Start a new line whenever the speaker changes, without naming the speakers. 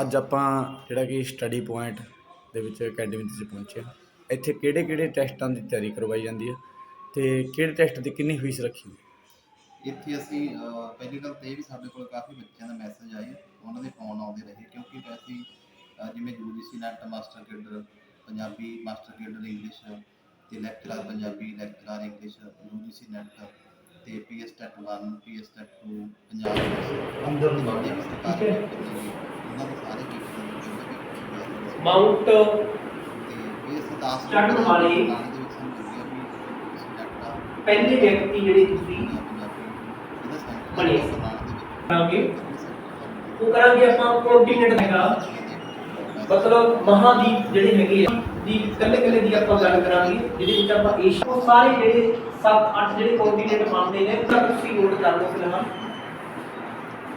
ਅੱਜ ਆਪਾਂ ਜਿਹੜਾ ਕਿ ਸਟੱਡੀ ਪੁਆਇੰਟ ਦੇ ਵਿੱਚ ਅਕੈਡਮੀ ਦੇ ਵਿੱਚ ਪਹੁੰਚੇ ਹਾਂ। ਇੱਥੇ ਕਿਹੜੇ ਕਿਹੜੇ ਟੈਸਟਾਂ ਦੀ ਤਿਆਰੀ ਕਰਵਾਈ ਜਾਂਦੀ ਹੈ ਤੇ ਕਿਹੜੇ ਟੈਸਟ ਦੀ ਕਿੰਨੀ ਫੀਸ ਰੱਖੀ ਹੈ?
ਇੱਥੇ ਅਸੀਂ ਅਹ, ਪਹਿਲੀ ਗੱਲ ਤਾਂ ਇਹ ਵੀ ਸਾਡੇ ਕੋਲ ਕਾਫੀ ਬੱਚਿਆਂ ਦਾ ਮੈਸੇਜ ਆਏ ਉਹਨਾਂ ਦੇ ਫੋਨ ਆਉਂਦੇ ਰਹੇ ਕਿਉਂਕਿ ਵੈਸੇ ਹੀ, ਅਹ, ਜਿਵੇਂ UGC NET master cadre Punjabi master cadre English ਤੇ lecturer Punjabi lecturer English UGC NET ਤੇ PS TET 1 PS TET 2 Punjab
ਅੰਦਰ ਨੂੰ
ਜਿੰਨੇ ਵੀ ਸਰਕਾਰੀ ਪੇਪਰ ਨੇ ਉਹਨਾਂ ਦੇ ਸਾਰੇ ਪੇਪਰਾਂ ਦੇ ਵਿੱਚ
ਮਾਊਂਟ ਚੜ੍ਹਨ ਵਾਲੇ ਪਹਿਲੇ ਵਿਅਕਤੀ ਜਿਹੜੇ ਤੁਸੀਂ ਬਣੇ। ਕਰਾਂਗੇ। ਉਹ ਕਰਾਂਗੇ ਆਪਾਂ ਕੰਟੀਨੈਂਟ ਹੈਗਾ। ਮਤਲਬ ਮਹਾਦੀਪ ਜਿਹੜੇ ਹੈਗੇ ਆ, ਦੀ ਕੱਲੇ ਕੱਲੇ ਦੀ ਆਪਾਂ ਗੱਲ ਕਰਾਂਗੇ, ਜਿਹਦੇ ਵਿੱਚ ਆਪਾਂ ਏਸ਼ੀਆ ਉਹ ਸਾਰੇ ਜਿਹੜੇ 7 8 ਜਿਹੜੇ ਕੰਟੀਨੈਂਟ ਬਣਦੇ ਨੇ ਤੁਸੀਂ ਨੋਟ ਕਰ ਲਓ ਫਿਲਹਾਲ